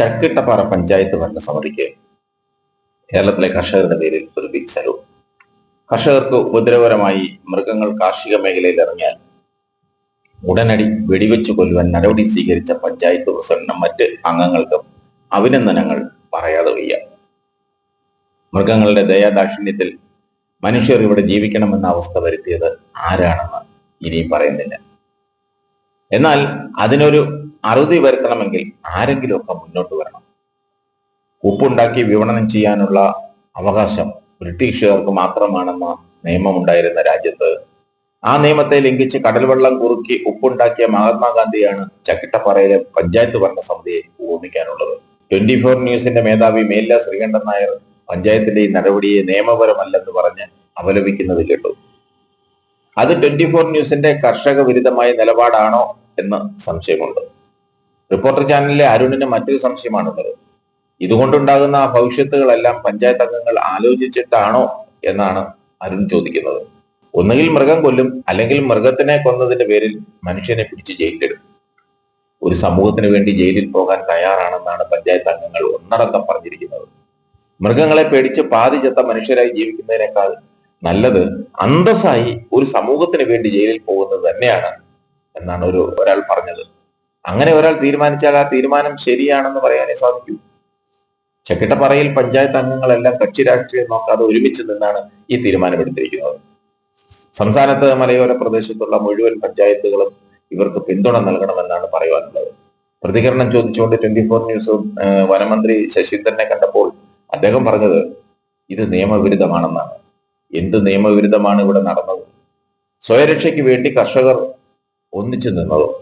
ചക്കിട്ടപ്പാറ പഞ്ചായത്ത് ഭരണസമിതിക്ക് കേരളത്തിലെ കർഷകരുടെ പേരിൽ ഒരു ബിഗ് സലൂൺ കർഷകർക്ക് ഉപദ്രവകരമായി മൃഗങ്ങൾ കാർഷിക മേഖലയിൽ ഇറങ്ങിയാൽ ഉടനടി വെടിവെച്ച് കൊല്ലുവാൻ നടപടി സ്വീകരിച്ച പഞ്ചായത്ത് പ്രസിഡന്റിനും മറ്റ് അംഗങ്ങൾക്കും അഭിനന്ദനങ്ങൾ പറയാതെ വയ്യ. മൃഗങ്ങളുടെ ദയാദാക്ഷിണ്യത്തിൽ മനുഷ്യർ ഇവിടെ ജീവിക്കണമെന്ന അവസ്ഥ വരുത്തിയത് ആരാണെന്ന് ഇനിയും പറയുന്നില്ല. എന്നാൽ അതിനൊരു അറുതി വരുത്തണമെങ്കിൽ ആരെങ്കിലുമൊക്കെ മുന്നോട്ട് വരണം. ഉപ്പുണ്ടാക്കി വിപണനം ചെയ്യാനുള്ള അവകാശം ബ്രിട്ടീഷുകാർക്ക് മാത്രമാണെന്ന നിയമമുണ്ടായിരുന്ന രാജ്യത്ത് ആ നിയമത്തെ ലംഘിച്ച് കടൽവെള്ളം കുറുക്കി ഉപ്പുണ്ടാക്കിയ മഹാത്മാഗാന്ധിയാണ് ചക്കിട്ടപ്പാറയിലെ പഞ്ചായത്ത് ഭരണ ഭരണസമിതിയെ ഓർമ്മിക്കാനുള്ളത് ട്വന്റി ഫോർ ന്യൂസിന്റെ മേധാവി മേല്ല ശ്രീകണ്ഠൻ നായർ പഞ്ചായത്തിന്റെ ഈ നടപടിയെ നിയമപരമല്ലെന്ന് പറഞ്ഞ് അപലപിക്കുന്നത് കേട്ടു. അത് ട്വന്റി ഫോർ ന്യൂസിന്റെ കർഷക വിരുദ്ധമായ നിലപാടാണോ എന്ന് സംശയമുണ്ട്. റിപ്പോർട്ടർ ചാനലിലെ അരുണിന് മറ്റൊരു സംശയമാണുള്ളത്. ഇതുകൊണ്ടുണ്ടാകുന്ന ഭവിഷ്യത്തുകളെല്ലാം പഞ്ചായത്ത് അംഗങ്ങൾ ആലോചിച്ചിട്ടാണോ എന്നാണ് അരുൺ ചോദിക്കുന്നത്. ഒന്നുകിൽ മൃഗം കൊല്ലും അല്ലെങ്കിൽ മൃഗത്തിനെ കൊന്നതിന്റെ പേരിൽ മനുഷ്യനെ പിടിച്ച് ജയിലിലിടും. ഒരു സമൂഹത്തിന് വേണ്ടി ജയിലിൽ പോകാൻ തയ്യാറാണെന്നാണ് പഞ്ചായത്ത് അംഗങ്ങൾ ഒന്നടങ്കം പറഞ്ഞിരിക്കുന്നത്. മൃഗങ്ങളെ പേടിച്ച് പാതി ചത്ത മനുഷ്യരായി ജീവിക്കുന്നതിനേക്കാൾ നല്ലത് അന്തസ്സായി ഒരു സമൂഹത്തിന് വേണ്ടി ജയിലിൽ പോകുന്നത് തന്നെയാണ് എന്നാണ് ഒരു ഒരാൾ അങ്ങനെ ഒരാൾ തീരുമാനിച്ചാൽ ആ തീരുമാനം ശരിയാണെന്ന് പറയാനേ സാധിക്കൂ. ചെക്കിട്ടപ്പറയിൽ പഞ്ചായത്ത് അംഗങ്ങളെല്ലാം കക്ഷി രാഷ്ട്രീയം നോക്കാതെ ഒരുമിച്ച് നിന്നാണ് ഈ തീരുമാനമെടുത്തിരിക്കുന്നത്. സംസ്ഥാനത്ത് മലയോര പ്രദേശത്തുള്ള മുഴുവൻ പഞ്ചായത്തുകളും ഇവർക്ക് പിന്തുണ നൽകണമെന്നാണ് പറയുവാനുള്ളത്. പ്രതികരണം ചോദിച്ചുകൊണ്ട് ട്വന്റി ഫോർ ന്യൂസ് വനമന്ത്രി ശശീന്ദ്രനെ കണ്ടപ്പോൾ അദ്ദേഹം പറഞ്ഞത് ഇത് നിയമവിരുദ്ധമാണെന്നാണ്. എന്ത് നിയമവിരുദ്ധമാണ് ഇവിടെ നടന്നത്? സ്വയരക്ഷയ്ക്ക് വേണ്ടി കർഷകർ ഒന്നിച്ചു നിന്നതോ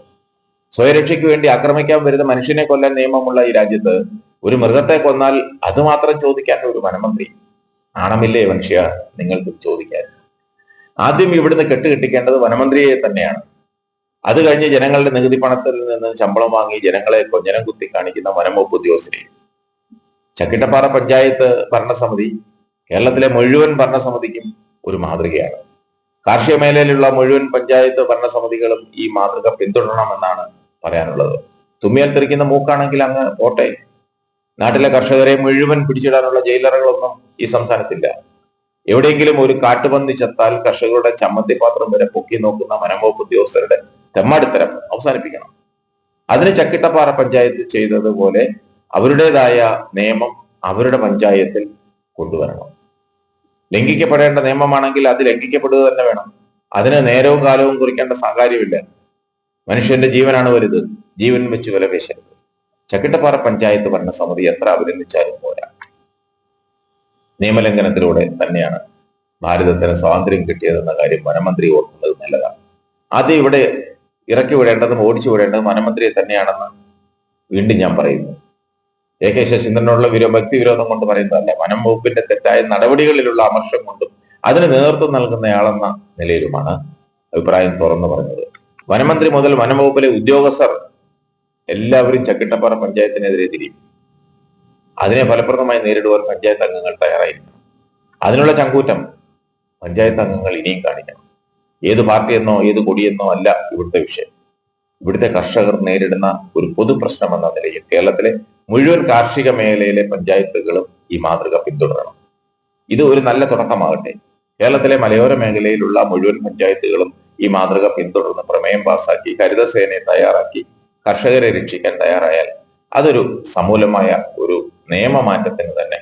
സ്വയരക്ഷയ്ക്ക് വേണ്ടി ആക്രമിക്കാൻ വരുന്ന മനുഷ്യനെ കൊല്ലാൻ നിയമമുള്ള ഈ രാജ്യത്ത് ഒരു മൃഗത്തെ കൊന്നാൽ അതുമാത്രം ചോദിക്കാൻ ഒരു വനമന്ത്രി ആണമില്ലേ മനുഷ്യ? നിങ്ങൾക്ക് ചോദിക്കാൻ. ആദ്യം ഇവിടുന്ന് കെട്ടുകെട്ടിക്കേണ്ടത് വനമന്ത്രിയെ തന്നെയാണ്. അത് കഴിഞ്ഞ് ജനങ്ങളുടെ നികുതി പണത്തിൽ നിന്ന് ശമ്പളം വാങ്ങി ജനങ്ങളെ കൊഞ്ഞനം കുത്തി കാണിക്കുന്ന വനംവകുപ്പ് ഉദ്യോഗസ്ഥരെ. ചക്കിട്ടപ്പാറ പഞ്ചായത്ത് ഭരണസമിതി കേരളത്തിലെ മുഴുവൻ ഭരണസമിതിക്കും ഒരു മാതൃകയാണ്. കാർഷിക മേഖലയിലുള്ള മുഴുവൻ പഞ്ചായത്ത് ഭരണസമിതികളും ഈ മാതൃക പിന്തുടരണമെന്നാണ് പറയാനുള്ളത്. തുമ്മിയാൽ തെറിക്കുന്ന മൂക്കാണെങ്കിൽ അങ്ങ് പോട്ടെ. നാട്ടിലെ കർഷകരെ മുഴുവൻ പിടിച്ചിടാനുള്ള ജയിലറകളൊന്നും ഈ സംസ്ഥാനത്തില്ല. എവിടെയെങ്കിലും ഒരു കാട്ടുപന്നി ചത്താൽ കർഷകരുടെ ചമ്മന്തി പാത്രം വരെ പൊക്കി നോക്കുന്ന വനംവകുപ്പ് ഉദ്യോഗസ്ഥരുടെ തെമ്മാടിത്തരം അവസാനിപ്പിക്കണം. അതിന് ചക്കിട്ടപ്പാറ പഞ്ചായത്ത് ചെയ്തതുപോലെ അവരുടേതായ നിയമം അവരുടെ പഞ്ചായത്തിൽ കൊണ്ടുവരണം. ലംഘിക്കപ്പെടേണ്ട നിയമമാണെങ്കിൽ അത് ലംഘിക്കപ്പെടുക തന്നെ വേണം. അതിന് നേരവും കാലവും കുറിക്കേണ്ട സാകാര്യമില്ല മനുഷ്യന്റെ ജീവനാണ് വലുത്. ജീവൻ വെച്ച് വില പേശരുത് ചക്കിട്ടപ്പാറ പഞ്ചായത്ത് ഭരണസമിതി എത്ര അഭിനന്ദിച്ചാലും പോരാ. നിയമലംഘനത്തിലൂടെ തന്നെയാണ് ഭാരതത്തിന് സ്വാതന്ത്ര്യം കിട്ടിയതെന്ന കാര്യം വനമന്ത്രി ഓർക്കുന്നത് നല്ലതാണ്. ആദ്യം ഇവിടെ ഇറക്കി വിടേണ്ടതും ഓടിച്ചു വിടേണ്ടതും വനമന്ത്രിയെ തന്നെയാണെന്ന് വീണ്ടും ഞാൻ പറയുന്നു. എ കെ ശശീന്ദ്രനോടുള്ള വിരോ ഭക്തി വിരോധം കൊണ്ട് പറയുന്നതല്ല. വനം വകുപ്പിന്റെ തെറ്റായ നടപടികളിലുള്ള അമർഷം കൊണ്ടും അതിന് നേതൃത്വം നൽകുന്നയാളെന്ന നിലയിലുമാണ് അഭിപ്രായം തുറന്നു പറഞ്ഞത്. വനമന്ത്രി മുതൽ വനംവകുപ്പിലെ ഉദ്യോഗസ്ഥർ എല്ലാവരും ചക്കിട്ടപ്പാറ പഞ്ചായത്തിനെതിരെ തിരിയും. അതിനെ ഫലപ്രദമായി നേരിടുവാൻ പഞ്ചായത്ത് അംഗങ്ങൾ തയ്യാറായിരിക്കണം. അതിനുള്ള ചങ്കൂറ്റം പഞ്ചായത്ത് അംഗങ്ങൾ ഇനിയും കാണിക്കണം. ഏത് പാർട്ടിയെന്നോ ഏത് കൊടിയെന്നോ അല്ല ഇവിടുത്തെ വിഷയം. ഇവിടുത്തെ കർഷകർ നേരിടുന്ന ഒരു പൊതു എന്ന നിലയിൽ കേരളത്തിലെ മുഴുവൻ കാർഷിക മേഖലയിലെ പഞ്ചായത്തുകളും ഈ മാതൃക പിന്തുടരണം. ഇത് ഒരു നല്ല തുടക്കമാകട്ടെ. കേരളത്തിലെ മലയോര മേഖലയിലുള്ള മുഴുവൻ പഞ്ചായത്തുകളും ഈ മാതൃക പിന്തുടർന്ന് പ്രമേയം പാസാക്കി ഹരിതസേനയെ തയ്യാറാക്കി കർഷകരെ രക്ഷിക്കാൻ തയ്യാറായാൽ അതൊരു സമൂലമായ ഒരു നിയമമാറ്റത്തിന് തന്നെ